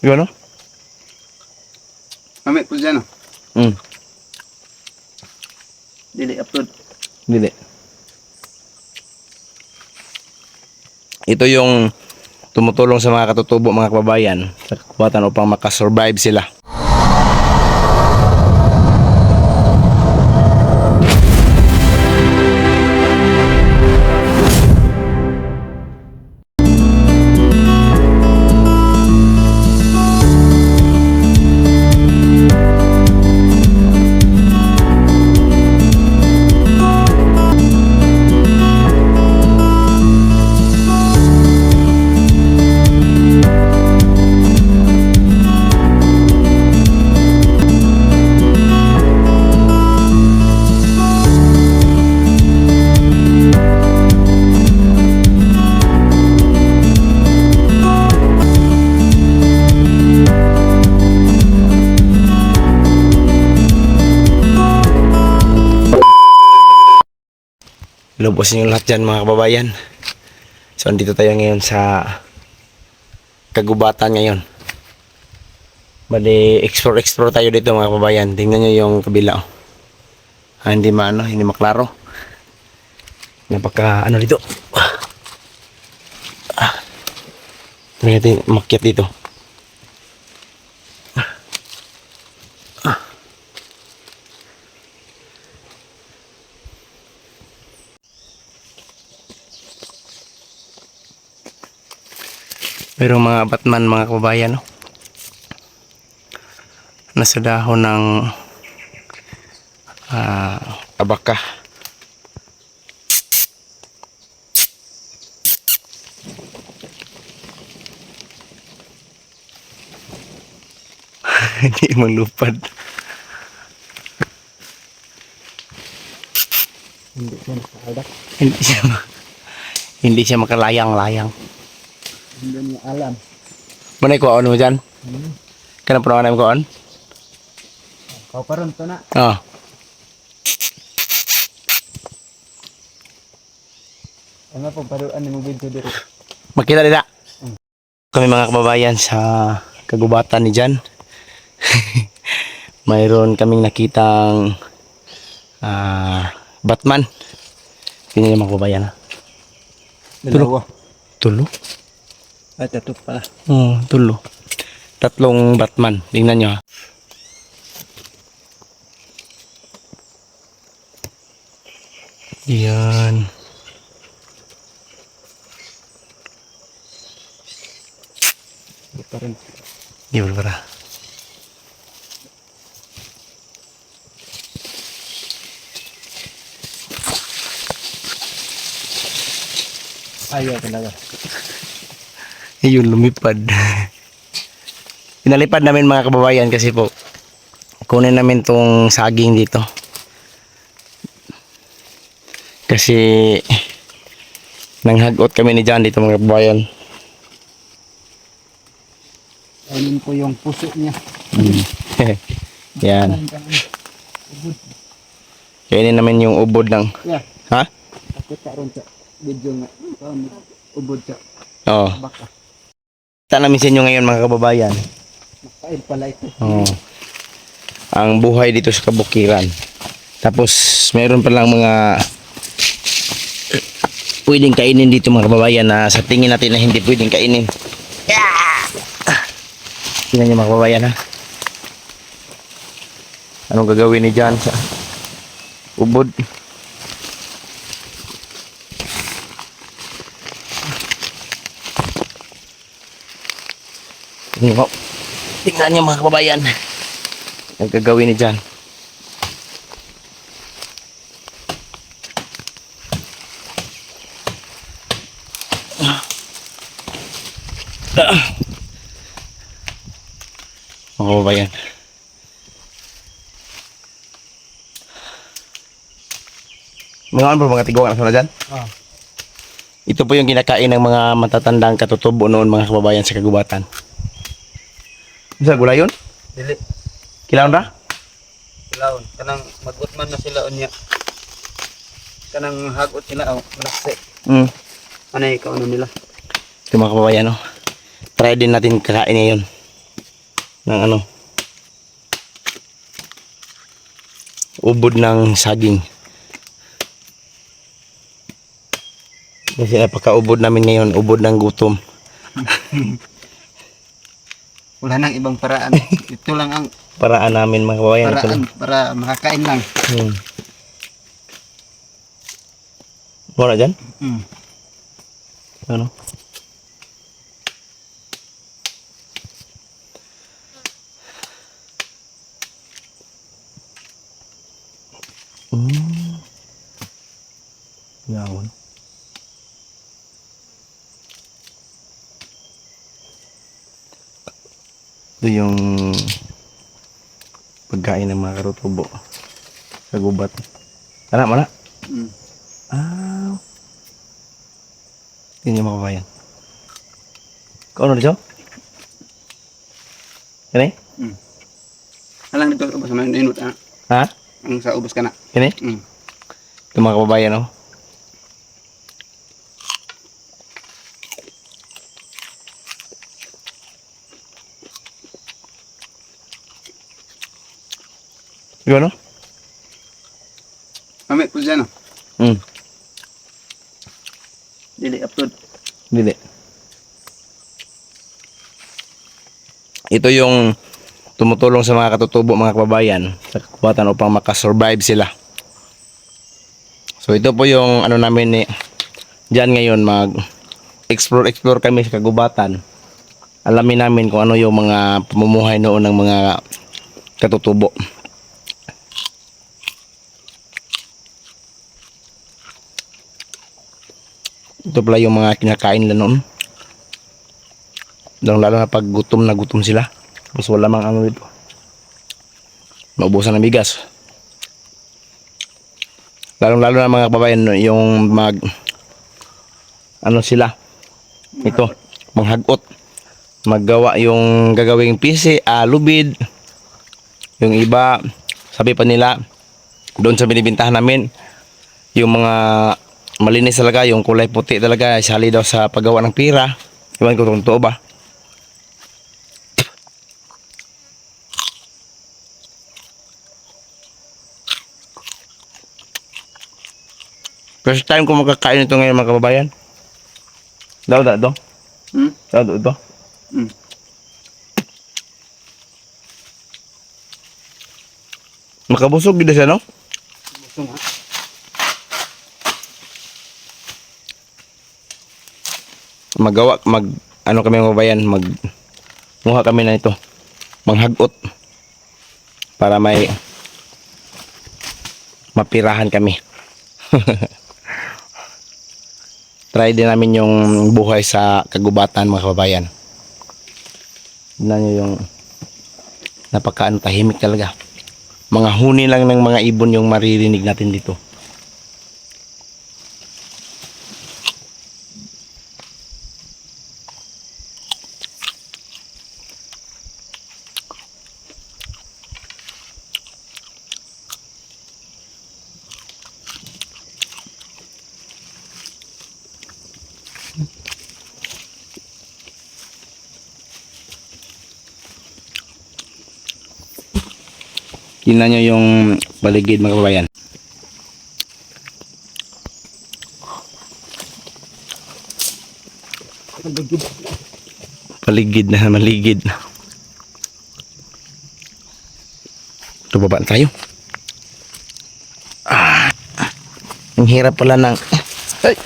Yun, no? Mamit po dyan, oh. Mm. Dili, upload. Dili. Ito yung tumutulong sa mga katutubo mga kababayan sa kakuwatan upang makasurvive sila. Sa inyo lahat dyan mga kababayan. So andito tayo ngayon sa kagubatan ngayon. Bali, explore-explore tayo dito mga kababayan. Tingnan nyo yung kabila. oh. Ah, hindi maano, hindi maklaro. Napaka ano dito. Ah. Natin makyat dito. Pero mga Batman, mga kababayan, no? nasa dahon ng ah, abaka. Hindi manglupad. Hindi siya nakakalak. Hindi siya ma- hindi siya makalayang-layang. Hindi alam. Manay ko ano dyan? Hmm. Kanang perawan namin ko on? Kau paron to na. Oh. Ano po, paruan mo video dito. Makita dita. Kami mga kababayan sa kagubatan ni Jan. Mayroon kaming nakitang ah, Batman. Tingnan niyo mga kababayan ha. Dalawa. Tulo? At ito pala. Oo, tulo. Tatlong Batman. Tingnan niyo ha. Yan. Hindi pa rin. Gimana para? Ayaw talaga. Ayun, lumipad. Pinalipad namin mga kababayan kasi po kunin namin tong saging dito. Kasi nanghagot kami ni John dito mga kababayan. Ayun po yung puso niya. Yan. Kainin namin yung ubod ng... Yeah. Ha? Ako karon sa video nga. Ubod sa Oo. baka. Kita namin sa inyo ngayon mga kababayan. Makain pala ito. Oo. Ang buhay dito sa kabukiran. Tapos meron pa lang mga pwedeng kainin dito mga kababayan na sa tingin natin na hindi pwedeng kainin. Tingnan niyo mga kababayan ha. Anong gagawin ni John sa ubod? Tingnan mo. Tingnan niyo mga kababayan. Ang gagawin ni John. Mga kababayan. Mga ano ba mga tigaw na dyan? Ah. Ito po yung kinakain ng mga matatandang katutubo noon mga kababayan sa kagubatan. Sa gulay yun? Dili. Kilaon ra? Laon. Kanang magutman na sila unya. Kanang hagot sila oh, malaksi. Mm. Ano ikaw ano nila? Ito mga kababayan, no? Try din natin kakain ngayon. ng ano ubod ng saging kasi napakaubod namin ngayon ubod ng gutom Wala nang ibang paraan. Ito lang ang paraan namin mga kababayan paraan para makakain lang. hmm. wala dyan Mm. ano Hmm. Yawon. Ito yung pagkain ng mga karutubo. Sa gubat. Tara, mana? Mm. Ah. Yun yung mga kabayan. Kau ano dito? Kini? Mm. Alang dito ubos man inut ah. Ha? Ang sa ubos ka na. Kini? Mm. Ito mga kababayan, oh. Yun, no? Mamit po dyan oh. Hmm. Dili upload. Dili. Ito yung tumutulong sa mga katutubo mga kababayan sa kabuhatan upang makasurvive sila. So ito po yung ano namin ni diyan ngayon mag explore explore kami sa kagubatan. Alamin namin kung ano yung mga pamumuhay noon ng mga katutubo. Ito pala yung mga kinakain nila noon. Lalo lalo na pag gutom na gutom sila. Mas wala mang ano dito. Maubusan ng bigas. Lalo lalo na mga kababayan yung mag ano sila. Ito, manghagot. Maggawa yung gagawing PC, ah, lubid. Yung iba, sabi pa nila, doon sa binibintahan namin, yung mga malinis talaga, yung kulay puti talaga, sali daw sa paggawa ng pira. Iwan ko kung totoo ba. First time ko makakain ito ngayon mga kababayan. Daw, daw, daw. Hmm? Daw, daw, daw. Mm. Makabusog gid siya, no? Gusto mo. Magawa mag ano kami mga bayan mag muha kami na ito. Manghagot para may mapirahan kami. Try din namin yung buhay sa kagubatan mga kababayan. Tignan nyo yung napaka ano, tahimik talaga. Mga huni lang ng mga ibon yung maririnig natin dito Tingnan nyo yung paligid mga kababayan. Paligid na maligid. Ito baba na tayo. Ah, ang hirap pala ng... Ay!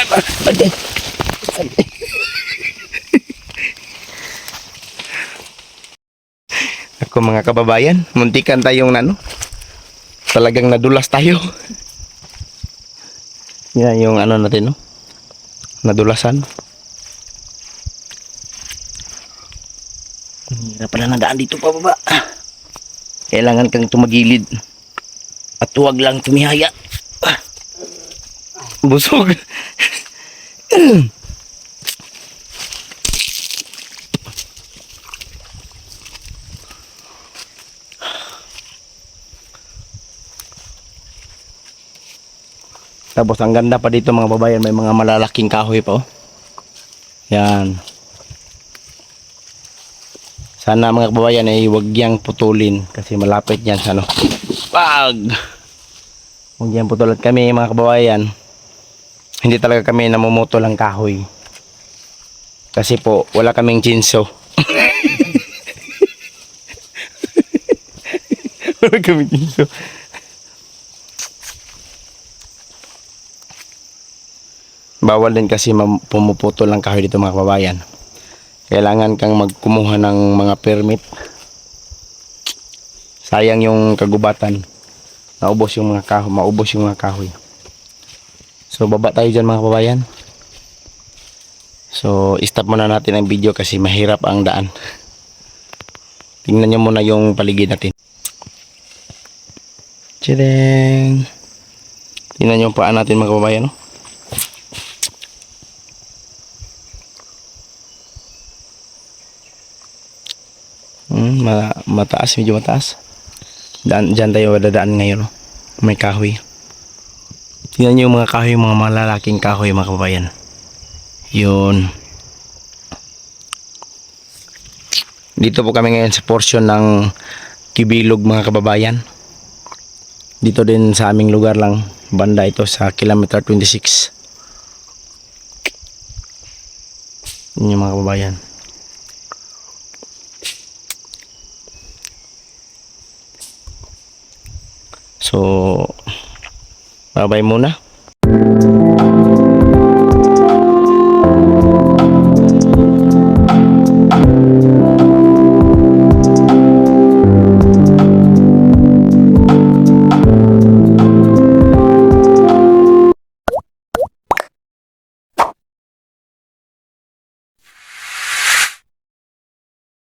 Ay! Ay! Ako mga kababayan, muntikan tayong ano. Talagang nadulas tayo. Yan yung ano natin no. Nadulasan. Hirap pala ng daan dito pa baba. Kailangan kang tumagilid. At huwag lang tumihaya. Ah. Busog. Tapos ang ganda pa dito mga babayan, may mga malalaking kahoy pa oh. Yan. Sana mga kababayan ay huwag yang putulin kasi malapit yan sa ano. Pag! Huwag yang putulin kami mga kababayan. Hindi talaga kami namumuto lang kahoy. Kasi po, wala kaming chinso. wala kaming chinso. Bawal din kasi mam- pumuputo lang kahoy dito mga kababayan. Kailangan kang magkumuha ng mga permit. Sayang yung kagubatan. Naubos yung mga kahoy, maubos yung mga kahoy. So baba tayo dyan mga kababayan. So stop muna natin ang video kasi mahirap ang daan. Tingnan nyo muna yung paligid natin. Tadang! Tingnan nyo yung paan natin mga kababayan. No? Hmm, ma mataas, medyo mataas. Daan, dyan tayo dadaan ngayon. No? May kahoy. Tingnan nyo yung mga kahoy, mga malalaking kahoy mga kababayan. Yun. Dito po kami ngayon sa portion ng Kibilog mga kababayan. Dito din sa aming lugar lang. Banda ito sa kilometer 26. Yun yung mga kababayan. So, babay muna.